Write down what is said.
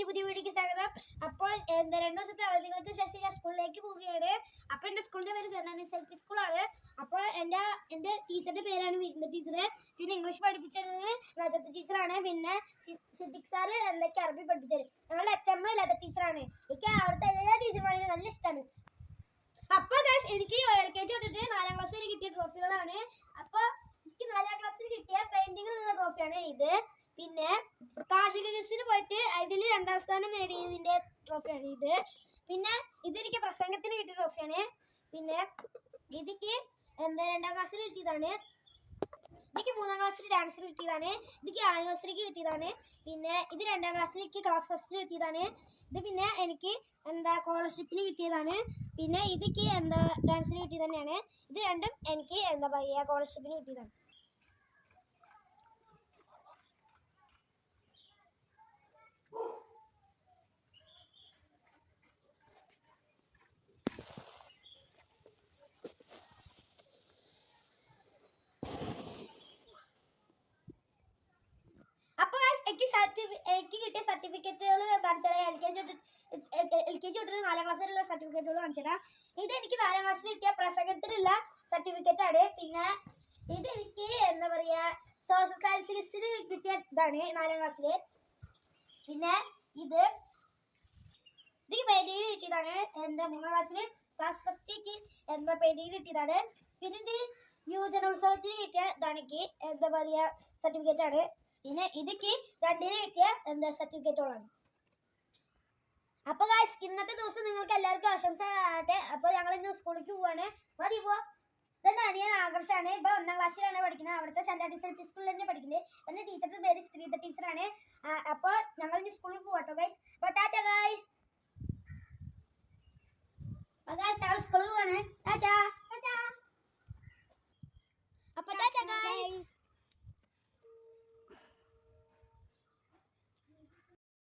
ഒരു പുതിയ വീഡിയോക്ക് സ്വാഗതം. അപ്പോൾ എന്താ രണ്ടു ദിവസത്തെ അവധികൾക്ക് ശേഷം ഞാൻ സ്കൂളിലേക്ക് പോവുകയാണ്. അപ്പോൾ എന്റെ സ്കൂളിന്റെ പേര് സെന്റ് എൽ പി സ്കൂളാണ് അപ്പോൾ എന്റെ എന്റെ ടീച്ചറിന്റെ പേരാണ് വീട്ടിലെ ടീച്ചർ പിന്നെ ഇംഗ്ലീഷ് പഠിപ്പിച്ചത് നജത്ത് ടീച്ചറാണ്. പിന്നെ സിദ്ദിഖ് സാറ് എന്തൊക്കെ അറബി പഠിപ്പിച്ചത്. ഞങ്ങളുടെ എം ലത ടീച്ചറാണ്. എനിക്ക് അവിടുത്തെ എല്ലാ ടീച്ചർമാരും നല്ല ഇഷ്ടമാണ് അപ്പൊ guys, എനിക്ക് എൽ കെ ജി തൊട്ടിട്ട് നാലാം ക്ലാസ് വരെ കിട്ടിയ ട്രോഫികളാണ് അപ്പൊ എനിക്ക് നാലാം ക്ലാസ്സിൽ കിട്ടിയ പെയിന്റിംഗ് ട്രോഫിയാണ് ഇത്. പിന്നെ കാർഷിക ക്വിസിന് പോയിട്ട് ഇതിൽ രണ്ടാം സ്ഥാനം നേടിയതിന്റെ ട്രോഫിയാണ് ഇത്. പിന്നെ ഇതെനിക്ക് പ്രസംഗത്തിന് കിട്ടിയ ട്രോഫിയാണ് പിന്നെ ഇതിക്ക് എന്താ രണ്ടാം ക്ലാസ്സിൽ കിട്ടിയതാണ്. ഇതിക്ക് മൂന്നാം ക്ലാസ്സിൽ ഡാൻസിന് കിട്ടിയതാണ്. ഇതിക്ക് ആനിവേഴ്സറിക്ക് കിട്ടിയതാണ്. പിന്നെ ഇത് രണ്ടാം ക്ലാസ്സിലേക്ക് ക്ലാസ് ഫസ്റ്റിന് കിട്ടിയതാണ്. ഇത് പിന്നെ എനിക്ക് എന്താ സ്കോളർഷിപ്പിന് കിട്ടിയതാണ്. പിന്നെ ഇതിക്ക് എന്താ ഡാൻസിന് കിട്ടിയത് തന്നെയാണ്. ഇത് രണ്ടും എനിക്ക് എന്താ പറയുക സ്കോളർഷിപ്പിന് കിട്ടിയതാണ് അപ്പൊ guys, എനിക്ക് കിട്ടിയ സർട്ടിഫിക്കറ്റുകൾ കാണിച്ചാൽ L K G L K G തൊട്ടിട്ട് നാലാം ക്ലാസ്സിലുള്ള സർട്ടിഫിക്കറ്റുകൾ കാണിച്ചുതരാം. ഇത് എനിക്ക് നാലാം ക്ലാസ്സിൽ കിട്ടിയ പ്രസംഗത്തിലുള്ള സർട്ടിഫിക്കറ്റ് ആണ്. പിന്നെ ഇത് എനിക്ക് എന്താ പറയാ സോഷ്യൽ സയൻസിന് കിട്ടിയ ഇതാണ് നാലാം ക്ലാസ്സിൽ പിന്നെ ഇത് എനിക്ക് പെയിന്റിങ് കിട്ടിയതാണ്. എന്താ മൂന്നാം ക്ലാസ്സിൽ ക്ലാസ് ഫസ്റ്റ് എന്താ പെയിന്റിങ് കിട്ടിയതാണ്. പിന്നെ ഇത് യുവജനോത്സവത്തിന് കിട്ടിയ ഇതാണ് എനിക്ക് എന്താ പറയാ സർട്ടിഫിക്കറ്റ് ആണ്. പിന്നെ ഇതിക്ക് രണ്ടിന് കിട്ടിയ എന്താ സർട്ടിഫിക്കറ്റുകളാണ് അപ്പൊ ഗായ്സ് ഇന്നത്തെ ദിവസം നിങ്ങൾക്ക് എല്ലാവർക്കും ആശംസ ആകട്ടെ. അപ്പൊ ഞങ്ങൾ ഇന്ന് സ്കൂളിലേക്ക് പോവാണ്. മതി പോവാ ഇതെന്റെ അനിയൻ ആകർഷാണ്. ഇപ്പൊ ഒന്നാം ക്ലാസ്സിലാണ് പഠിക്കുന്നത്. അവിടുത്തെ ആൻഡ്രീസ് എൽ പി സ്കൂളിൽ തന്നെ പഠിക്കുന്നത്. എന്റെ ടീച്ചറുടെ പേര് ശ്രീധ ടീച്ചറാണ് അപ്പൊ ഞങ്ങൾ ഇനി സ്കൂളിൽ പോവാട്ടോ ഗൈസ് അപ്പൊ ടാറ്റ ഗൈസ് ഗൈസ് ഞങ്ങൾ സ്കൂളിൽ പോവാണ്. ടാറ്റ.